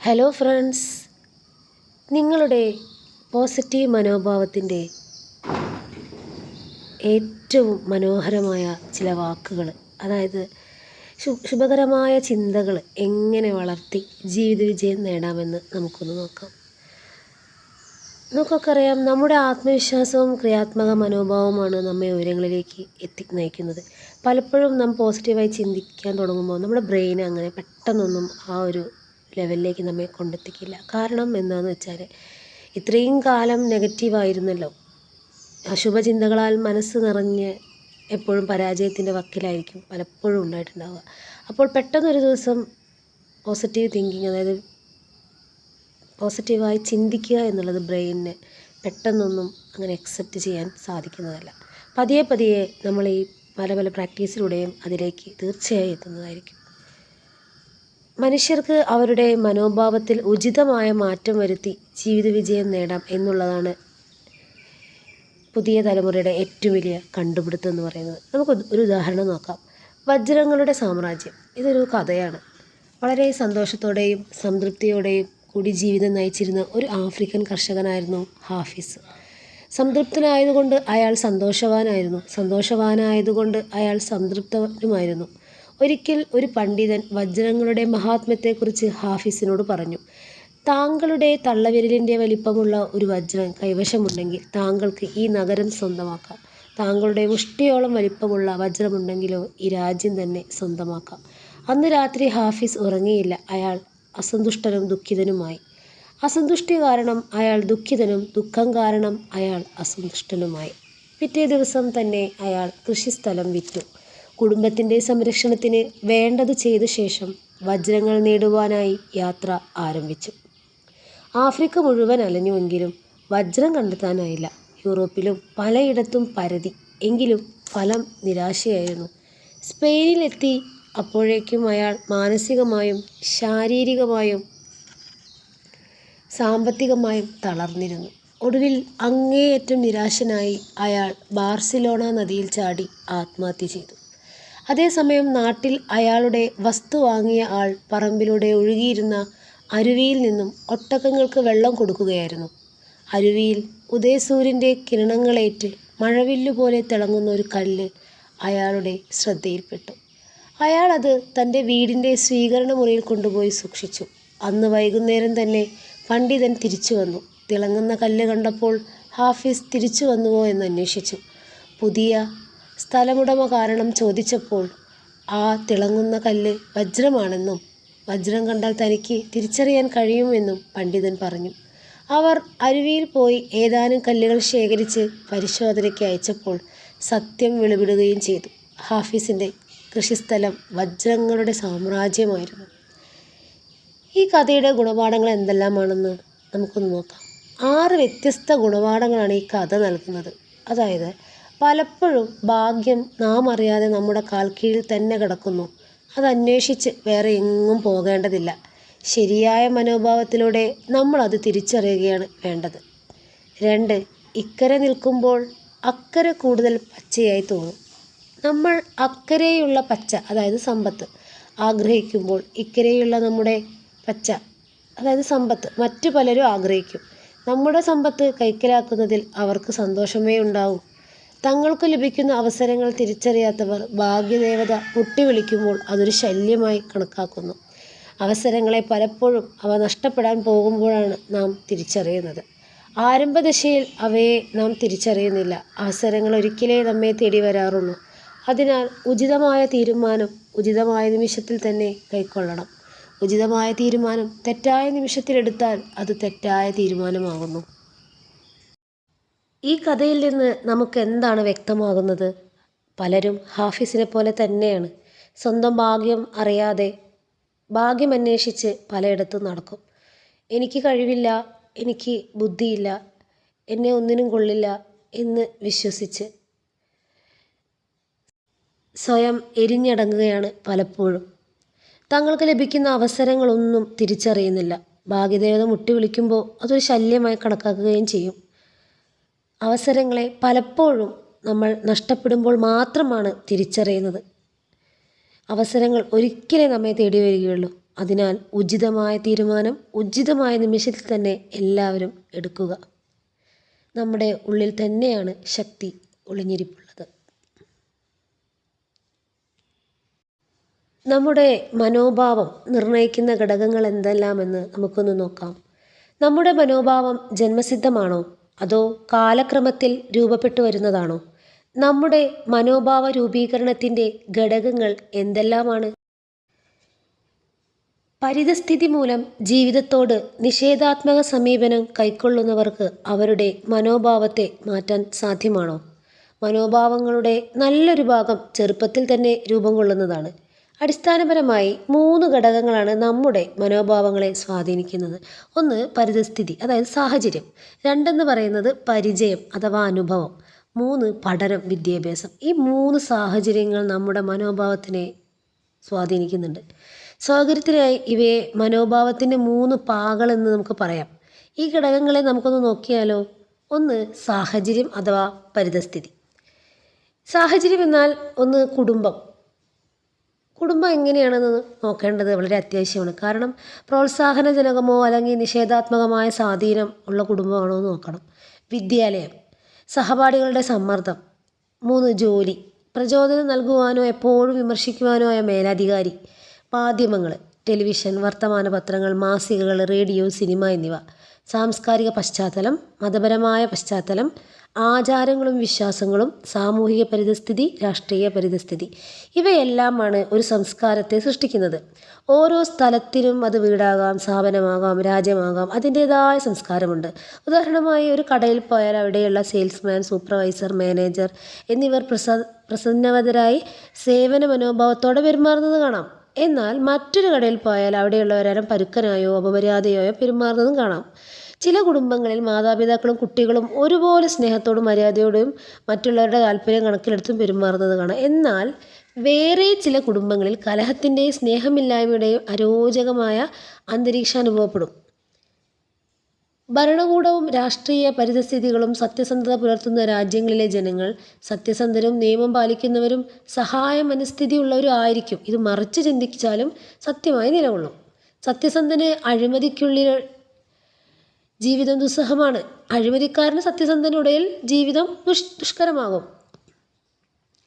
Hello friends നിങ്ങളുടെ positive മനോഭാവത്തിന്റെ ഏറ്റവും മനോഹരമായ ചില വാക്കുകൾ അതായത് ശുഭകരമായ ചിന്തകൾ എങ്ങനെ വളർത്തി ജീവിത വിജയം നേടാമെന്ന് നമുക്കൊന്ന് നോക്കാം. നമുക്കൊക്കെ അറിയാം നമ്മുടെ ആത്മവിശ്വാസവും ക്രിയാത്മക മനോഭാവവുമാണ് നമ്മെ ഉയരങ്ങളിലേക്ക് എത്തി നയിക്കുന്നത്. പലപ്പോഴും നാം പോസിറ്റീവായി ചിന്തിക്കാൻ തുടങ്ങുമ്പോൾ നമ്മുടെ ബ്രെയിൻ അങ്ങനെ പെട്ടെന്നൊന്നും ആ ഒരു ലെവലിലേക്ക് നമ്മെ കൊണ്ടെത്തിക്കില്ല. കാരണം എന്താണെന്ന് വെച്ചാൽ ഇത്രയും കാലം നെഗറ്റീവായിരുന്നല്ലോ അശുഭചിന്തകളാൽ മനസ്സ് നിറഞ്ഞ് എപ്പോഴും പരാജയത്തിന്റെ വക്കിലായിരിക്കും പലപ്പോഴും ഉണ്ടായിട്ടുണ്ടാവുക. അപ്പോൾ പെട്ടെന്നൊരു ദിവസം പോസിറ്റീവ് തിങ്കിങ് അതായത് പോസിറ്റീവായി ചിന്തിക്കുക എന്നുള്ളത് ബ്രെയിനിന് പെട്ടെന്നൊന്നും അങ്ങനെ അക്സെപ്റ്റ് ചെയ്യാൻ സാധിക്കുന്നതല്ല. പതിയെ പതിയെ നമ്മൾ ഈ പല പല പ്രാക്ടീസിലൂടെയും അതിലേക്ക് തീർച്ചയായും എത്തുന്നതായിരിക്കും. മനുഷ്യർക്ക് അവരുടെ മനോഭാവത്തിൽ ഉചിതമായ മാറ്റം വരുത്തി ജീവിത വിജയം നേടാം എന്നുള്ളതാണ് പുതിയ തലമുറയുടെ ഏറ്റവും വലിയ കണ്ടുപിടുത്തം എന്ന് പറയുന്നത്. നമുക്ക് ഒരു ഉദാഹരണം നോക്കാം. വജ്രങ്ങളുടെ സാമ്രാജ്യം. ഇതൊരു കഥയാണ്. വളരെ സന്തോഷത്തോടെയും സംതൃപ്തിയോടെയും കൂടി ജീവിതം നയിച്ചിരുന്ന ഒരു ആഫ്രിക്കൻ കർഷകനായിരുന്നു ഹാഫിസ്. സംതൃപ്തനായതുകൊണ്ട് അയാൾ സന്തോഷവാനായിരുന്നു. സന്തോഷവാനായതുകൊണ്ട് അയാൾ സംതൃപ്തനുമായിരുന്നു. ഒരിക്കൽ ഒരു പണ്ഡിതൻ വജ്രങ്ങളുടെ മഹാത്മ്യത്തെക്കുറിച്ച് ഹാഫിസിനോട് പറഞ്ഞു താങ്കളുടെ തള്ളവിരലിന്റെ വലിപ്പമുള്ള ഒരു വജ്രം കൈവശമുണ്ടെങ്കിൽ താങ്കൾക്ക് ഈ നഗരം സ്വന്തമാക്കാം. താങ്കളുടെ മുഷ്ടിയോളം വലിപ്പമുള്ള വജ്രമുണ്ടെങ്കിലോ ഈ രാജ്യം തന്നെ സ്വന്തമാക്കാം. അന്ന് രാത്രി ഹാഫിസ് ഉറങ്ങിയില്ല. അയാൾ അസന്തുഷ്ടനും ദുഃഖിതനുമായി. അസന്തുഷ്ടി കാരണം അയാൾ ദുഃഖിതനും ദുഃഖം കാരണം അയാൾ അസന്തുഷ്ടനുമായി. പിറ്റേ ദിവസം തന്നെ അയാൾ കൃഷിസ്ഥലം വിറ്റു. കുടുംബത്തിന്റെ സംരക്ഷണത്തിന് വേണ്ടത് ചെയ്ത ശേഷം വജ്രങ്ങൾ നേടുവാനായി യാത്ര ആരംഭിച്ചു. ആഫ്രിക്ക മുഴുവൻ അലഞ്ഞുവെങ്കിലും വജ്രം കണ്ടെത്താനായില്ല. യൂറോപ്പിലും പലയിടത്തും പരതി. എങ്കിലും ഫലം നിരാശയായിരുന്നു. സ്പെയിനിലെത്തി അപ്പോഴേക്കും അയാൾ മാനസികമായും ശാരീരികമായും സാമ്പത്തികമായും തളർന്നിരുന്നു. ഒടുവിൽ അങ്ങേയറ്റം നിരാശനായി അയാൾ ബാർസിലോണ നദിയിൽ ചാടി ആത്മഹത്യ ചെയ്തു. അതേസമയം നാട്ടിൽ അയാളുടെ വസ്തു വാങ്ങിയ ആൾ പറമ്പിലൂടെ ഒഴുകിയിരുന്ന അരുവിയിൽ നിന്നും ഒട്ടകങ്ങൾക്ക് വെള്ളം കൊടുക്കുകയായിരുന്നു. അരുവിയിൽ ഉദയസൂര്യന്റെ കിരണങ്ങളേറ്റ് മഴവില്ലുപോലെ തിളങ്ങുന്ന ഒരു കല്ല് അയാളുടെ ശ്രദ്ധയിൽപ്പെട്ടു. അയാളത് തന്റെ വീടിന്റെ സ്വീകരണ മുറിയിൽ കൊണ്ടുപോയി സൂക്ഷിച്ചു. അന്ന് വൈകുന്നേരം തന്നെ പണ്ഡിതൻ തിരിച്ചു വന്നു. തിളങ്ങുന്ന കല്ല് കണ്ടപ്പോൾ ഹാഫിസ് തിരിച്ചു വന്നുവോ എന്ന് അന്വേഷിച്ചു. പുതിയ സ്ഥലമുടമ കാരണം ചോദിച്ചപ്പോൾ ആ തിളങ്ങുന്ന കല്ല് വജ്രമാണെന്നും വജ്രം കണ്ടാൽ തനിക്ക് തിരിച്ചറിയാൻ കഴിയുമെന്നും പണ്ഡിതൻ പറഞ്ഞു. അവർ അരുവിയിൽ പോയി ഏതാനും കല്ലുകൾ ശേഖരിച്ച് പരിശോധനയ്ക്ക് അയച്ചപ്പോൾ സത്യം വെളിപ്പെടുകയും ചെയ്തു. ഹാഫിസിന്റെ കൃഷിസ്ഥലം വജ്രങ്ങളുടെ സാമ്രാജ്യമായിരുന്നു. ഈ കഥയുടെ ഗുണപാഠങ്ങൾ എന്തെല്ലാമാണെന്ന് നമുക്കൊന്ന് നോക്കാം. ആറ് വ്യത്യസ്ത ഗുണപാഠങ്ങളാണ് ഈ കഥ നൽകുന്നത്. അതായത് പലപ്പോഴും ഭാഗ്യം നാം അറിയാതെ നമ്മുടെ കാൽക്കീഴിൽ തന്നെ കിടക്കുന്നു. അത് വേറെ എങ്ങും പോകേണ്ടതില്ല. ശരിയായ മനോഭാവത്തിലൂടെ നമ്മൾ അത് തിരിച്ചറിയുകയാണ് വേണ്ടത്. രണ്ട് ഇക്കരെ നിൽക്കുമ്പോൾ അക്കരെ കൂടുതൽ പച്ചയായി തോന്നും. നമ്മൾ അക്കരെയുള്ള പച്ച അതായത് സമ്പത്ത് ആഗ്രഹിക്കുമ്പോൾ ഇക്കരെയുള്ള നമ്മുടെ പച്ച അതായത് സമ്പത്ത് മറ്റു പലരും ആഗ്രഹിക്കും. നമ്മുടെ സമ്പത്ത് കൈക്കലാക്കുന്നതിൽ അവർക്ക് സന്തോഷമേ ഉണ്ടാവൂ. തങ്ങൾക്ക് ലഭിക്കുന്ന അവസരങ്ങൾ തിരിച്ചറിയാത്തവർ ഭാഗ്യദേവത പൊട്ടി വിളിക്കുമ്പോൾ അതൊരു ശല്യമായി കണക്കാക്കുന്നു. അവസരങ്ങളെ പലപ്പോഴും അവ നഷ്ടപ്പെടാൻ പോകുമ്പോഴാണ് നാം തിരിച്ചറിയുന്നത്. ആരംഭദശയിൽ അവയെ നാം തിരിച്ചറിയുന്നില്ല. അവസരങ്ങൾ ഒരിക്കലേ നമ്മെ തേടി വരാറുള്ളൂ. അതിനാൽ ഉചിതമായ തീരുമാനം ഉചിതമായ നിമിഷത്തിൽ തന്നെ കൈക്കൊള്ളണം. ഉചിതമായ തീരുമാനം തെറ്റായ നിമിഷത്തിലെടുത്താൽ അത് തെറ്റായ തീരുമാനമാകുന്നു. ഈ കഥയിൽ നിന്ന് നമുക്ക് എന്താണ് വ്യക്തമാകുന്നത്? പലരും ഹാഫിസിനെ പോലെ തന്നെയാണ്. സ്വന്തം ഭാഗ്യം അറിയാതെ ഭാഗ്യം അന്വേഷിച്ച് പലയിടത്തും നടക്കും. എനിക്ക് കഴിവില്ല എനിക്ക് ബുദ്ധിയില്ല എന്നെ ഒന്നിനും കൊള്ളില്ല എന്ന് വിശ്വസിച്ച് സ്വയം എരിഞ്ഞടങ്ങുകയാണ് പലപ്പോഴും. തങ്ങൾക്ക് ലഭിക്കുന്ന അവസരങ്ങളൊന്നും തിരിച്ചറിയുന്നില്ല. ഭാഗ്യദേവത മുട്ടി വിളിക്കുമ്പോൾ അതൊരു ശല്യമായി കണക്കാക്കുകയും ചെയ്യും. അവസരങ്ങളെ പലപ്പോഴും നമ്മൾ നഷ്ടപ്പെടുമ്പോൾ മാത്രമാണ് തിരിച്ചറിയുന്നത്. അവസരങ്ങൾ ഒരിക്കലേ നമ്മെ തേടി വരികയുള്ളൂ. അതിനാൽ ഉചിതമായ തീരുമാനം ഉചിതമായ നിമിഷത്തിൽ തന്നെ എല്ലാവരും എടുക്കുക. നമ്മുടെ ഉള്ളിൽ തന്നെയാണ് ശക്തി ഒളിഞ്ഞിരിപ്പുള്ളത്. നമ്മുടെ മനോഭാവം നിർണയിക്കുന്ന ഘടകങ്ങൾ എന്തെല്ലാമെന്ന് നമുക്കൊന്ന് നോക്കാം. നമ്മുടെ മനോഭാവം ജന്മസിദ്ധമാണോ? അതോ കാലക്രമത്തിൽ രൂപപ്പെട്ടു വരുന്നതാണോ? നമ്മുടെ മനോഭാവ രൂപീകരണത്തിന്റെ ഘടകങ്ങൾ എന്തെല്ലാമാണ്? പരിതസ്ഥിതി മൂലം ജീവിതത്തോട് നിഷേധാത്മക സമീപനം കൈക്കൊള്ളുന്നവർക്ക് അവരുടെ മനോഭാവത്തെ മാറ്റാൻ സാധ്യമാണോ? മനോഭാവങ്ങളുടെ നല്ലൊരു ഭാഗം ചെറുപ്പത്തിൽ തന്നെ രൂപം കൊള്ളുന്നതാണ്. അടിസ്ഥാനപരമായി മൂന്ന് ഘടകങ്ങളാണ് നമ്മുടെ മനോഭാവങ്ങളെ സ്വാധീനിക്കുന്നത്. ഒന്ന് പരിതസ്ഥിതി അതായത് സാഹചര്യം. രണ്ടെന്ന് പറയുന്നത് പരിചയം അഥവാ അനുഭവം. മൂന്ന് പഠനം വിദ്യാഭ്യാസം. ഈ മൂന്ന് സാഹചര്യങ്ങൾ നമ്മുടെ മനോഭാവത്തിനെ സ്വാധീനിക്കുന്നുണ്ട്. സൗകര്യത്തിനായി ഇവയെ മനോഭാവത്തിന്റെ മൂന്ന് പാകളെന്ന് നമുക്ക് പറയാം. ഈ ഘടകങ്ങളെ നമുക്കൊന്ന് നോക്കിയാലോ? ഒന്ന് സാഹചര്യം അഥവാ പരിതസ്ഥിതി. സാഹചര്യം എന്നാൽ ഒന്ന് കുടുംബം. കുടുംബം എങ്ങനെയാണെന്ന് നോക്കേണ്ടത് വളരെ അത്യാവശ്യമാണ്. കാരണം പ്രോത്സാഹനജനകമോ അല്ലെങ്കിൽ നിഷേധാത്മകമായ സ്വാധീനം ഉള്ള കുടുംബമാണോ എന്ന് നോക്കണം. വിദ്യാലയം സഹപാഠികളുടെ സമ്മർദ്ദം മൂന്ന് ജോലി പ്രചോദനം നൽകുവാനോ എപ്പോഴും വിമർശിക്കുവാനോ ആയ മേലധികാരി മാധ്യമങ്ങൾ ടെലിവിഷൻ വർത്തമാനപത്രങ്ങൾ മാസികകൾ റേഡിയോ സിനിമ എന്നിവ സാംസ്കാരിക പശ്ചാത്തലം മതപരമായ പശ്ചാത്തലം ആചാരങ്ങളും വിശ്വാസങ്ങളും സാമൂഹിക പരിതസ്ഥിതി രാഷ്ട്രീയ പരിതസ്ഥിതി ഇവയെല്ലാമാണ് ഒരു സംസ്കാരത്തെ സൃഷ്ടിക്കുന്നത്. ഓരോ സ്ഥലത്തിനും അത് വീടാകാം സ്ഥാപനമാകാം രാജ്യമാകാം അതിന്റേതായ സംസ്കാരമുണ്ട്. ഉദാഹരണമായി ഒരു കടയിൽ പോയാൽ അവിടെയുള്ള സെയിൽസ്മാൻ സൂപ്പർവൈസർ മാനേജർ എന്നിവർ പ്രസ പ്രസന്നവതരായി സേവന മനോഭാവത്തോടെ പെരുമാറുന്നത് കാണാം. എന്നാൽ മറ്റൊരു കടയിൽ പോയാൽ അവിടെയുള്ളവരാരും പരുക്കനായോ അപമര്യാദയോ പെരുമാറുന്നതും കാണാം. ചില കുടുംബങ്ങളിൽ മാതാപിതാക്കളും കുട്ടികളും ഒരുപോലെ സ്നേഹത്തോടും മര്യാദയോടും മറ്റുള്ളവരുടെ താല്പര്യം കണക്കിലെടുത്തും പെരുമാറുന്നത് കാണാം. എന്നാൽ വേറെ ചില കുടുംബങ്ങളിൽ കലഹത്തിന്റെയും സ്നേഹമില്ലായ്മയുടെയും അരോചകമായ അന്തരീക്ഷം അനുഭവപ്പെടും. ഭരണകൂടവും രാഷ്ട്രീയ പരിതസ്ഥിതികളും സത്യസന്ധത പുലർത്തുന്ന രാജ്യങ്ങളിലെ ജനങ്ങൾ സത്യസന്ധരും നിയമം പാലിക്കുന്നവരും സഹായ മനസ്ഥിതിയുള്ളവരും ആയിരിക്കും. ഇത് മറിച്ച് ചിന്തിച്ചാലും സത്യമായി നിലകൊള്ളും. സത്യസന്ധന് അഴിമതിക്കുള്ളിൽ ജീവിതം ദുസ്സഹമാണ്. അഴിമതിക്കാരന് സത്യസന്ധനുടയിൽ ജീവിതം ദുഷ് ദുഷ്കരമാകും.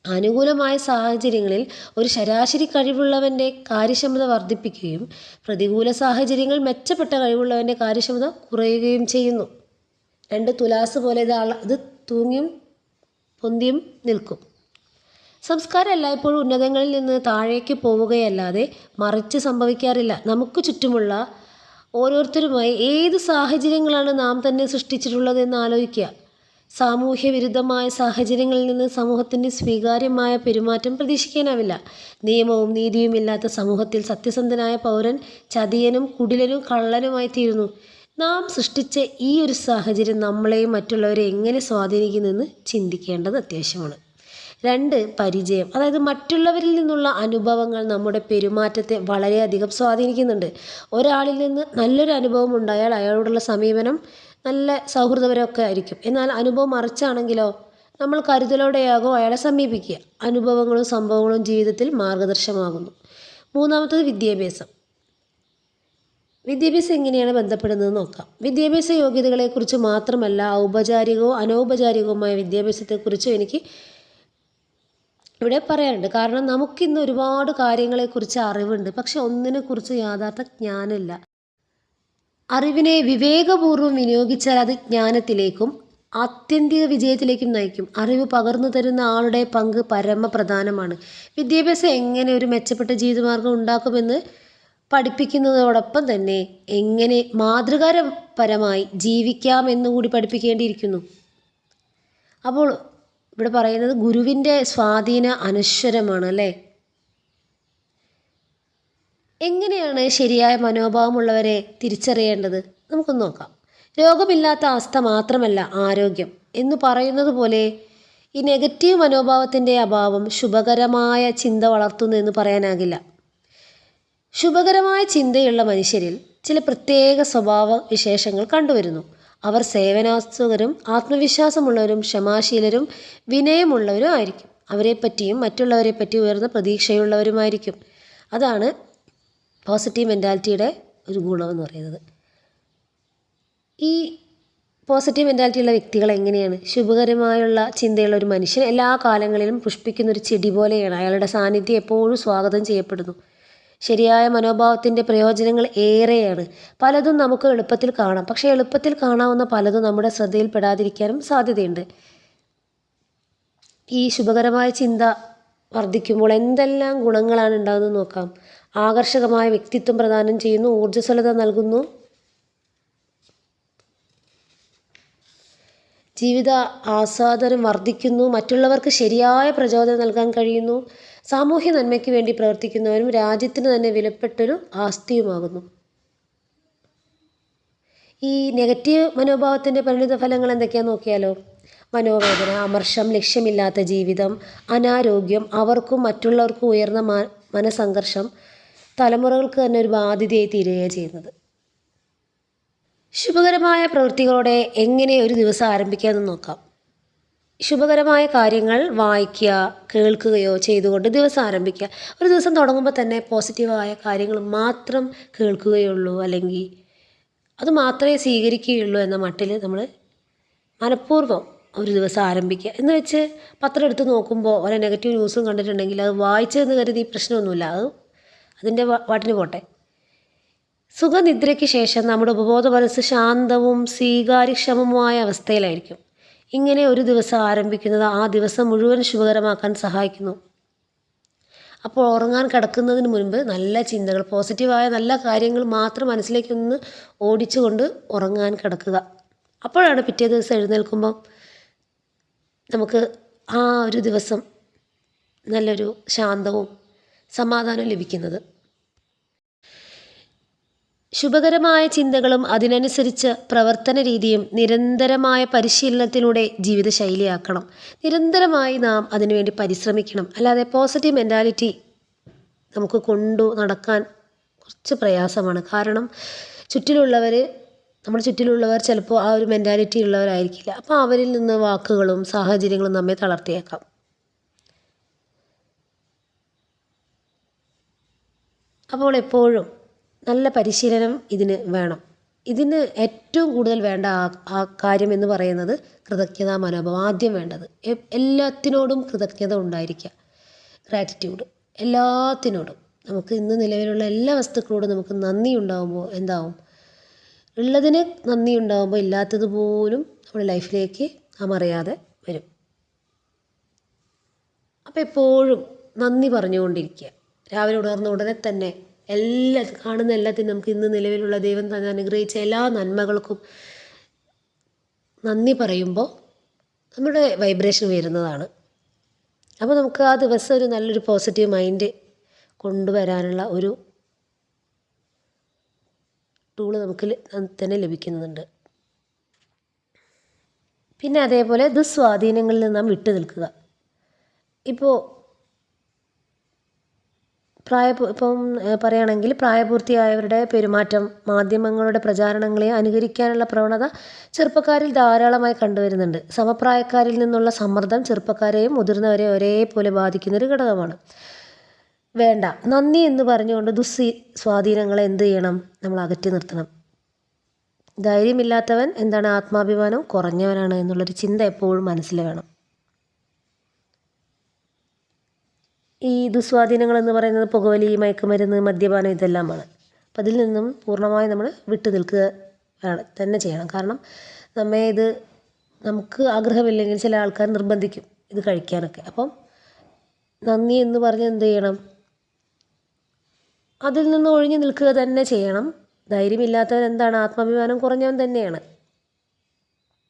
അനുകൂലമായ സാഹചര്യങ്ങളിൽ ഒരു ശരാശരി കഴിവുള്ളവന്റെ കാര്യക്ഷമത വർദ്ധിപ്പിക്കുകയും പ്രതികൂല സാഹചര്യങ്ങൾ മെച്ചപ്പെട്ട കഴിവുള്ളവന്റെ കാര്യക്ഷമത കുറയുകയും ചെയ്യുന്നു. രണ്ട് തുലാസ് പോലെ ഇത് ഇത് തൂങ്ങിയും പൊന്തിയും നിൽക്കും. സംസ്കാരം എല്ലായ്പ്പോഴും ഉന്നതങ്ങളിൽ നിന്ന് താഴേക്ക് പോവുകയല്ലാതെ മറിച്ച് സംഭവിക്കാറില്ല. നമുക്ക് ചുറ്റുമുള്ള ഓരോരുത്തരുമായി ഏത് സാഹചര്യങ്ങളാണ് നാം തന്നെ സൃഷ്ടിച്ചിട്ടുള്ളതെന്ന് ആലോചിക്കുക. സാമൂഹ്യ വിരുദ്ധമായ സാഹചര്യങ്ങളിൽ നിന്ന് സമൂഹത്തിന്റെ സ്വീകാര്യമായ പെരുമാറ്റം പ്രതീക്ഷിക്കാനാവില്ല. നിയമവും നീതിയും ഇല്ലാത്ത സമൂഹത്തിൽ സത്യസന്ധനായ പൗരൻ ചതിയനും കുടിലനും കള്ളനുമായി തീരുന്നു. നാം സൃഷ്ടിച്ച ഈ ഒരു സാഹചര്യം നമ്മളെയും മറ്റുള്ളവരെ എങ്ങനെ സ്വാധീനിക്കുന്നെന്ന് ചിന്തിക്കേണ്ടത് അത്യാവശ്യമാണ്. രണ്ട് പരിചയം. അതായത് മറ്റുള്ളവരിൽ നിന്നുള്ള അനുഭവങ്ങൾ നമ്മുടെ പെരുമാറ്റത്തെ വളരെയധികം സ്വാധീനിക്കുന്നുണ്ട്. ഒരാളിൽ നിന്ന് നല്ലൊരു അനുഭവം ഉണ്ടായാൽ അയാളോടുള്ള സമീപനം നല്ല സൗഹൃദപരമൊക്കെ ആയിരിക്കും. എന്നാൽ അനുഭവം മറിച്ചാണെങ്കിലോ നമ്മൾ കരുതലോടെയാകും അയാളെ സമീപിക്കുക. അനുഭവങ്ങളും സംഭവങ്ങളും ജീവിതത്തിൽ മാർഗദർശമാകുന്നു. മൂന്നാമത്തത് വിദ്യാഭ്യാസം. വിദ്യാഭ്യാസം എങ്ങനെയാണ് ബന്ധപ്പെടുന്നത് നോക്കാം. വിദ്യാഭ്യാസ യോഗ്യതകളെക്കുറിച്ച് മാത്രമല്ല ഔപചാരികവും അനൗപചാരികവുമായ വിദ്യാഭ്യാസത്തെക്കുറിച്ചും എനിക്ക് ഇവിടെ പറയാനുണ്ട്. കാരണം നമുക്കിന്ന് ഒരുപാട് കാര്യങ്ങളെക്കുറിച്ച് അറിവുണ്ട്. പക്ഷെ ഒന്നിനെക്കുറിച്ച് യാഥാർത്ഥ ജ്ഞാനമില്ല. അറിവിനെ വിവേകപൂർവം വിനിയോഗിച്ചാൽ അത് ജ്ഞാനത്തിലേക്കും ആത്യന്തിക വിജയത്തിലേക്കും നയിക്കും. അറിവ് പകർന്നു തരുന്ന ആളുടെ പങ്ക് പരമപ്രധാനമാണ്. വിദ്യാഭ്യാസം എങ്ങനെ ഒരു മെച്ചപ്പെട്ട ജീവിതമാർഗം ഉണ്ടാക്കുമെന്ന് പഠിപ്പിക്കുന്നതോടൊപ്പം തന്നെ എങ്ങനെ മാതൃകാപരമായി ജീവിക്കാം കൂടി പഠിപ്പിക്കേണ്ടിയിരിക്കുന്നു. അപ്പോൾ ഇവിടെ പറയുന്നത് ഗുരുവിന്റെ സ്വാധീന അനശ്വരമാണ് അല്ലേ? എങ്ങനെയാണ് ശരിയായ മനോഭാവമുള്ളവരെ തിരിച്ചറിയേണ്ടത്? നമുക്കൊന്ന് നോക്കാം. രോഗമില്ലാത്ത അവസ്ഥ മാത്രമല്ല ആരോഗ്യം. എന്ന് പറയുന്നത് പോലെ ഈ നെഗറ്റീവ് മനോഭാവത്തിന്റെ അഭാവം ശുഭകരമായ ചിന്ത വളർത്തുന്നു എന്ന് പറയാനാകില്ല. ശുഭകരമായ ചിന്തയുള്ള മനുഷ്യരിൽ ചില പ്രത്യേക സ്വഭാവ വിശേഷങ്ങൾ കണ്ടുവരുന്നു. അവർ സേവനാസ്തുകരും ആത്മവിശ്വാസമുള്ളവരും ക്ഷമാശീലരും വിനയമുള്ളവരും ആയിരിക്കും. അവരെപ്പറ്റിയും മറ്റുള്ളവരെ പറ്റി ഉയർന്ന പ്രതീക്ഷയുള്ളവരുമായിരിക്കും. അതാണ് പോസിറ്റീവ് മെന്റാലിറ്റിയുടെ ഒരു ഗുണമെന്ന് പറയുന്നത്. ഈ പോസിറ്റീവ് മെന്റാലിറ്റിയുള്ള വ്യക്തികൾ എങ്ങനെയാണ്? ശുഭകരമായുള്ള ചിന്തയുള്ള ഒരു മനുഷ്യൻ എല്ലാ കാലങ്ങളിലും പുഷ്പിക്കുന്ന ഒരു ചെടി പോലെയാണ്. അയാളുടെ സാന്നിധ്യം എപ്പോഴും സ്വാഗതം ചെയ്യപ്പെടുന്നു. ശരിയായ മനോഭാവത്തിന്റെ പ്രയോജനങ്ങൾ ഏറെയാണ്. പലതും നമുക്ക് എളുപ്പത്തിൽ കാണാം. പക്ഷേ എളുപ്പത്തിൽ കാണാവുന്ന പലതും നമ്മുടെ ശ്രദ്ധയിൽപ്പെടാതിരിക്കാനും സാധ്യതയുണ്ട്. ഈ ശുഭകരമായ ചിന്ത വർദ്ധിക്കുമ്പോൾ എന്തെല്ലാം ഗുണങ്ങളാണ് ഉണ്ടാകുന്നത് നോക്കാം. ആകർഷകമായ വ്യക്തിത്വം പ്രദാനം ചെയ്യുന്നു. ഊർജസ്വലത നൽകുന്നു. ജീവിത ആസ്വാദനം വർദ്ധിക്കുന്നു. മറ്റുള്ളവർക്ക് ശരിയായ പ്രചോദനം നൽകാൻ കഴിയുന്നു. സാമൂഹ്യ നന്മയ്ക്ക് വേണ്ടി പ്രവർത്തിക്കുന്നവരും രാജ്യത്തിന് തന്നെ വിലപ്പെട്ടൊരു ആസ്തിയുമാകുന്നു. ഈ നെഗറ്റീവ് മനോഭാവത്തിന്റെ പരിണിത ഫലങ്ങൾ എന്തൊക്കെയാണെന്ന് നോക്കിയാലോ? മനോവേദന അമർഷം ലക്ഷ്യമില്ലാത്ത ജീവിതം അനാരോഗ്യം അവർക്കും മറ്റുള്ളവർക്കും ഉയർന്ന മനസംഘർഷം തലമുറകൾക്ക് തന്നെ ഒരു ബാധ്യതയായി തീരുകയാണ് ചെയ്യുന്നത്. ശുഭകരമായ പ്രവൃത്തികളോടെ എങ്ങനെ ഒരു ദിവസം ആരംഭിക്കാമെന്ന് നോക്കാം. ശുഭകരമായ കാര്യങ്ങൾ വായിക്കുക കേൾക്കുകയോ ചെയ്തുകൊണ്ട് ദിവസം ആരംഭിക്കുക. ഒരു ദിവസം തുടങ്ങുമ്പോൾ തന്നെ പോസിറ്റീവായ കാര്യങ്ങൾ മാത്രം കേൾക്കുകയുള്ളൂ അല്ലെങ്കിൽ അത് മാത്രമേ സ്വീകരിക്കുകയുള്ളൂ എന്ന മട്ടിൽ നമ്മൾ മനഃപൂർവം ഒരു ദിവസം ആരംഭിക്കുക. എന്ന് വെച്ച് പത്രം എടുത്ത് നോക്കുമ്പോൾ ഓരോ നെഗറ്റീവ് ന്യൂസും കണ്ടിട്ടുണ്ടെങ്കിൽ അത് വായിച്ചതെന്ന് കരുതി പ്രശ്നമൊന്നുമില്ല. അത് അതിന്റെ വാട്ടിന് പോട്ടെ. സുഖനിദ്രയ്ക്ക് ശേഷം നമ്മുടെ ഉപബോധ മനസ്സ് ശാന്തവും സ്വീകാര്യക്ഷമവുമായ അവസ്ഥയിലായിരിക്കും. ഇങ്ങനെ ഒരു ദിവസം ആരംഭിക്കുന്നത് ആ ദിവസം മുഴുവൻ ശുഭകരമാക്കാൻ സഹായിക്കുന്നു. അപ്പോൾ ഉറങ്ങാൻ കിടക്കുന്നതിന് മുൻപ് നല്ല ചിന്തകൾ പോസിറ്റീവായ നല്ല കാര്യങ്ങൾ മാത്രം മനസ്സിലേക്കൊന്ന് ഓടിച്ചുകൊണ്ട് ഉറങ്ങാൻ കിടക്കുക. അപ്പോഴാണ് പിറ്റേ ദിവസം എഴുന്നേൽക്കുമ്പം നമുക്ക് ആ ഒരു ദിവസം നല്ലൊരു ശാന്തവും സമാധാനവും ലഭിക്കുന്നത്. ശുഭകരമായ ചിന്തകളും അതിനനുസരിച്ച് പ്രവർത്തന രീതിയും നിരന്തരമായ പരിശീലനത്തിലൂടെ ജീവിതശൈലിയാക്കണം. നിരന്തരമായി നാം അതിനുവേണ്ടി പരിശ്രമിക്കണം. അല്ലാതെ പോസിറ്റീവ് മെന്റാലിറ്റി നമുക്ക് കൊണ്ടു നടക്കാൻ കുറച്ച് പ്രയാസമാണ്. കാരണം ചുറ്റിലുള്ളവർ നമ്മുടെ ചുറ്റിലുള്ളവർ ചിലപ്പോൾ ആ ഒരു മെന്റാലിറ്റി ഉള്ളവരായിരിക്കില്ല. അപ്പോൾ അവരിൽ നിന്ന് വാക്കുകളും സാഹചര്യങ്ങളും നമ്മെ തളർത്തിയേക്കാം. അപ്പോൾ എപ്പോഴും നല്ല പരിശീലനം ഇതിന് വേണം. ഇതിന് ഏറ്റവും കൂടുതൽ വേണ്ട ആ ആ കാര്യം എന്ന് പറയുന്നത് കൃതജ്ഞതാ മനോഭാവം. ആദ്യം വേണ്ടത് എല്ലാത്തിനോടും കൃതജ്ഞത ഉണ്ടായിരിക്കുക. ഗ്രാറ്റിറ്റ്യൂഡ് എല്ലാത്തിനോടും. നമുക്ക് ഇന്ന് നിലവിലുള്ള എല്ലാ വസ്തുക്കളോടും നമുക്ക് നന്ദി ഉണ്ടാകുമ്പോൾ എന്താവും? ഉള്ളതിന് നന്ദി ഉണ്ടാകുമ്പോൾ ഇല്ലാത്തത് പോലും നമ്മുടെ ലൈഫിലേക്ക് നാം അറിയാതെ വരും. അപ്പോൾ എപ്പോഴും നന്ദി പറഞ്ഞുകൊണ്ടിരിക്കുക. രാവിലെ ഉണർന്ന ഉടനെ തന്നെ എല്ലാ കാണുന്ന എല്ലാത്തിനും നമുക്ക് ഇന്ന് നിലവിലുള്ള ദൈവം തന്നെ അനുഗ്രഹിച്ച എല്ലാ നന്മകൾക്കും നന്ദി പറയുമ്പോൾ നമ്മുടെ വൈബ്രേഷൻ ഉയരുന്നതാണ് അപ്പോൾ നമുക്ക് ആ ദിവസം ഒരു നല്ലൊരു പോസിറ്റീവ് മൈൻഡ് കൊണ്ടുവരാനുള്ള ഒരു ടൂൾ നമുക്ക് തന്നെ ലഭിക്കുന്നുണ്ട്. പിന്നെ അതേപോലെ ദുസ്വാധീനങ്ങളിൽ നിന്ന് നാം വിട്ടു നിൽക്കുക ഇപ്പോൾ പ്രായ ഇപ്പം പറയുകയാണെങ്കിൽ പ്രായപൂർത്തിയായവരുടെ പെരുമാറ്റം മാധ്യമങ്ങളുടെ പ്രചാരണങ്ങളെ അനുകരിക്കാനുള്ള പ്രവണത ചെറുപ്പക്കാരിൽ ധാരാളമായി കണ്ടുവരുന്നുണ്ട്. സമപ്രായക്കാരിൽ നിന്നുള്ള സമ്മർദ്ദം ചെറുപ്പക്കാരെയും മുതിർന്നവരെയും ഒരേപോലെ ബാധിക്കുന്ന ഒരു ഘടകമാണ്. വേണ്ട. നന്ദി എന്ന് പറഞ്ഞുകൊണ്ട് ദുസ്സി സ്വാധീനങ്ങളെ എന്ത് ചെയ്യണം? നമ്മൾ അകറ്റി നിർത്തണം. ധൈര്യമില്ലാത്തവൻ എന്താണ് ആത്മാഭിമാനം? കുറഞ്ഞവനാണ് എന്നുള്ളൊരു ചിന്ത എപ്പോഴും മനസ്സിൽ വേണം. ഈ ദുസ്വാധീനങ്ങൾ എന്ന് പറയുന്നത് പുകവലി മയക്കുമരുന്ന് മദ്യപാനം ഇതെല്ലാമാണ്. അപ്പം അതിൽ നിന്നും പൂർണമായും നമ്മൾ വിട്ടു നിൽക്കുക ആണ് തന്നെ ചെയ്യണം. കാരണം നമ്മെ ഇത് നമുക്ക് ആഗ്രഹമില്ലെങ്കിൽ ചില ആൾക്കാർ നിർബന്ധിക്കും ഇത് കഴിക്കാനൊക്കെ. അപ്പം നന്ദി എന്ന് പറഞ്ഞ് എന്ത് ചെയ്യണം? അതിൽ നിന്ന് ഒഴിഞ്ഞു നിൽക്കുക തന്നെ ചെയ്യണം. ധൈര്യമില്ലാത്തവൻ എന്താണ്? ആത്മാഭിമാനം കുറഞ്ഞവൻ തന്നെയാണ്.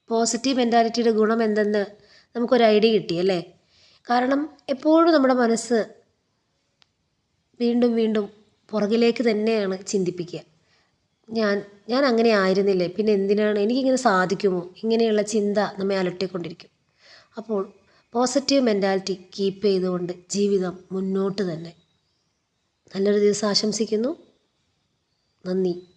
പോസിറ്റീവ് മെന്റാലിറ്റിയുടെ ഗുണം എന്തെന്ന് നമുക്കൊരു ഐഡിയ കിട്ടി അല്ലേ? കാരണം എപ്പോഴും നമ്മുടെ മനസ്സ് വീണ്ടും വീണ്ടും പുറകിലേക്ക് തന്നെയാണ് ചിന്തിപ്പിക്കുക. ഞാൻ ഞാൻ അങ്ങനെ ആയിരുന്നില്ലേ? പിന്നെ എന്തിനാണ്? എനിക്കിങ്ങനെ സാധിക്കുമോ? ഇങ്ങനെയുള്ള ചിന്ത നമ്മെ അലട്ടിക്കൊണ്ടിരിക്കും. അപ്പോൾ പോസിറ്റീവ് മെന്റാലിറ്റി കീപ്പ് ചെയ്തുകൊണ്ട് ജീവിതം മുന്നോട്ട് തന്നെ. നല്ലൊരു ദിവസം ആശംസിക്കുന്നു. നന്ദി.